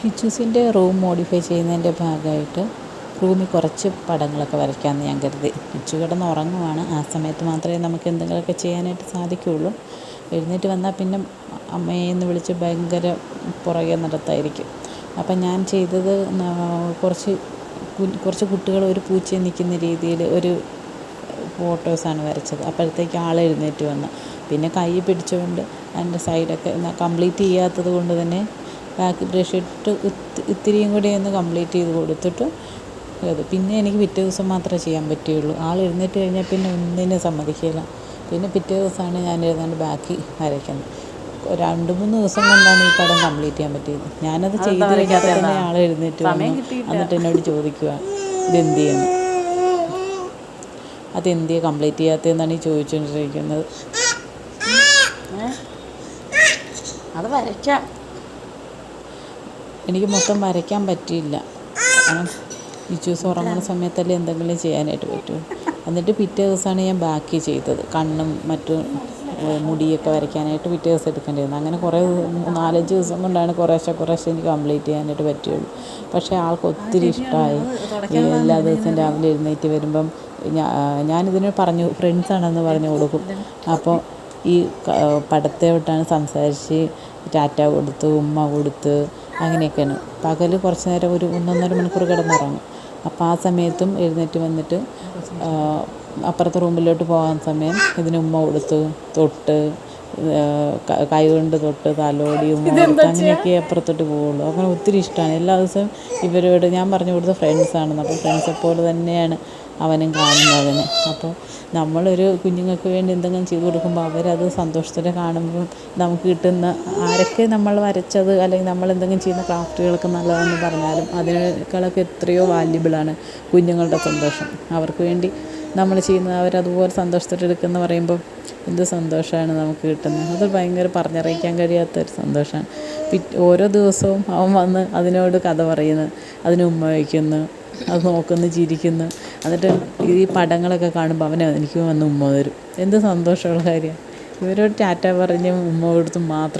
ഹിച്ചൂസിന്റെ room modify ചെയ്യുന്നതിന്റെ ഭാഗമായിട്ട് റൂമിൽ കുറച്ച് പടങ്ങളൊക്കെ വരയ്ക്കാമെന്ന് ഞാൻ കരുതി. ഹിച്ചു കിടന്ന് ഉറങ്ങുവാണ്. ആ സമയത്ത് മാത്രമേ നമുക്ക് എന്തെങ്കിലുമൊക്കെ ചെയ്യാനായിട്ട് സാധിക്കുകയുള്ളൂ. എഴുന്നേറ്റ് വന്നാൽ പിന്നെ അമ്മയെന്ന് വിളിച്ച് ഭയങ്കര പുറകെ നടത്തായിരിക്കും. അപ്പം ഞാൻ ചെയ്തത് കുറച്ച് കുറച്ച് കുട്ടികൾ ഒരു പൂച്ച നിൽക്കുന്ന രീതിയിൽ ഒരു ഫോട്ടോസാണ് വരച്ചത്. അപ്പോഴത്തേക്ക് ആൾ എഴുന്നേറ്റ് വന്നു. പിന്നെ കൈ പിടിച്ചുകൊണ്ട് അതിന്റെ സൈഡൊക്കെ കംപ്ലീറ്റ് ചെയ്യാത്തത് കൊണ്ട് തന്നെ ബാക്ക് ബ്രഷ് ഇട്ട് ഇത്തിരിയും കൂടി ഒന്ന് കംപ്ലീറ്റ് ചെയ്ത് കൊടുത്തിട്ട് അത് പിന്നെ എനിക്ക് പിറ്റേ ദിവസം മാത്രമേ ചെയ്യാൻ പറ്റുകയുള്ളൂ. ആൾ എഴുന്നേറ്റ് കഴിഞ്ഞാൽ പിന്നെ ഒന്നിനും സമ്മതിക്കില്ല. പിന്നെ പിറ്റേ ദിവസമാണ് ഞാൻ എഴുതാണ്ട് ബാക്കി വരയ്ക്കുന്നത്. രണ്ട് മൂന്ന് ദിവസം കൊണ്ടാണ് ഈ പടം കംപ്ലീറ്റ് ചെയ്യാൻ പറ്റിയത്. ഞാനത് ചെയ്ത് തന്നെ ആൾ എഴുന്നേറ്റ് വന്നു. എന്നിട്ട് എന്നോട് ചോദിക്കുക ഇതെന്ത് ചെയ്യുന്നു? അതെന്തിയെ കംപ്ലീറ്റ് ചെയ്യാത്തതെന്നാണ് ഈ ചോദിച്ചുകൊണ്ടിരിക്കുന്നത് അത് വരയ്ക്കാം. എനിക്ക് മൊത്തം വരയ്ക്കാൻ പറ്റിയില്ല. കാരണം ഇച്ചൂസ് ഉറങ്ങുന്ന സമയത്തല്ലേ എന്തെങ്കിലും ചെയ്യാനായിട്ട് പറ്റൂ. എന്നിട്ട് പിറ്റേ ദിവസമാണ് ഞാൻ ബാക്കി ചെയ്തത്. കണ്ണും മറ്റും മുടിയൊക്കെ വരയ്ക്കാനായിട്ട് പിറ്റേ ദിവസം എടുക്കേണ്ടി വന്നത് അങ്ങനെ കുറേ നാലഞ്ച് ദിവസം കൊണ്ടാണ് കുറേശ്ശെ കുറേശ്ശെ എനിക്ക് കംപ്ലീറ്റ് ചെയ്യാനായിട്ട് പറ്റുകയുള്ളൂ. പക്ഷേ ആൾക്ക് ഒത്തിരി ഇഷ്ടമായി എല്ലാ ദിവസവും രാവിലെ എഴുന്നേറ്റ് വരുമ്പം ഞാനിതിന് പറഞ്ഞു ഫ്രണ്ട്സാണെന്ന് പറഞ്ഞു കൊടുക്കും. അപ്പോൾ ഈ പടത്തെ വിട്ടാണ് സംസാരിച്ച് ടാറ്റ കൊടുത്ത് ഉമ്മ കൊടുത്ത് അങ്ങനെയൊക്കെയാണ്. പകൽ കുറച്ച് നേരം ഒരു ഒന്നൊന്നര മണിക്കൂർ കിടന്നുറങ്ങും. അപ്പോൾ ആ സമയത്തും എഴുന്നേറ്റ് വന്നിട്ട് അപ്പുറത്തെ റൂമിലോട്ട് പോകാൻ സമയം ഇതിന് ഉമ്മ കൊടുത്ത് തൊട്ട് കൈ കൊണ്ട് തൊട്ട് തലോടി ഉമ്മ കൊടുത്ത് അങ്ങനെയൊക്കെ അപ്പുറത്തോട്ട് പോവുള്ളൂ. അങ്ങനെ ഒത്തിരി ഇഷ്ടമാണ് എല്ലാ ദിവസവും ഇവരോട് ഞാൻ പറഞ്ഞു കൊടുത്ത ഫ്രണ്ട്സാണെന്ന് അപ്പോൾ ഫ്രണ്ട്സെ പോലെ തന്നെയാണ് അവനും കാണുന്നതിന് അപ്പോൾ നമ്മളൊരു കുഞ്ഞുങ്ങൾക്ക് വേണ്ടി എന്തെങ്കിലും ചെയ്തു കൊടുക്കുമ്പോൾ അവരത് സന്തോഷത്തോടെ കാണുമ്പോൾ നമുക്ക് കിട്ടുന്ന ആരൊക്കെ നമ്മൾ വരച്ചത് അല്ലെങ്കിൽ നമ്മൾ എന്തെങ്കിലും ചെയ്യുന്ന ക്രാഫ്റ്റുകളൊക്കെ നല്ലതാണെന്ന് പറഞ്ഞാലും അതിനേക്കാളൊക്കെ എത്രയോ വാല്യുബിളാണ് കുഞ്ഞുങ്ങളുടെ സന്തോഷം. അവർക്ക് വേണ്ടി നമ്മൾ ചെയ്യുന്നത് അവരതുപോലെ സന്തോഷത്തോടെ എടുക്കുമെന്ന് പറയുമ്പോൾ എന്ത് സന്തോഷമാണ് നമുക്ക് കിട്ടുന്നത്. അത് ഭയങ്കര പറഞ്ഞറിയിക്കാൻ കഴിയാത്തൊരു സന്തോഷമാണ്. പിറ്റ് ഓരോ ദിവസവും അവൻ വന്ന് അതിനോട് കഥ പറയുന്നു അതിന് ഉമ്മ വയ്ക്കുന്നു അത് നോക്കുന്നു ചിരിക്കുന്നു. എന്നിട്ട് ഈ പടങ്ങളൊക്കെ കാണുമ്പോൾ അവനെ എനിക്ക് വന്ന് ഉമ്മ തരും എന്ത് സന്തോഷമുള്ള കാര്യമാണ് ഇവരോട് ടാറ്റ പറഞ്ഞ് ഉമ്മ കൊടുത്ത് മാത്രം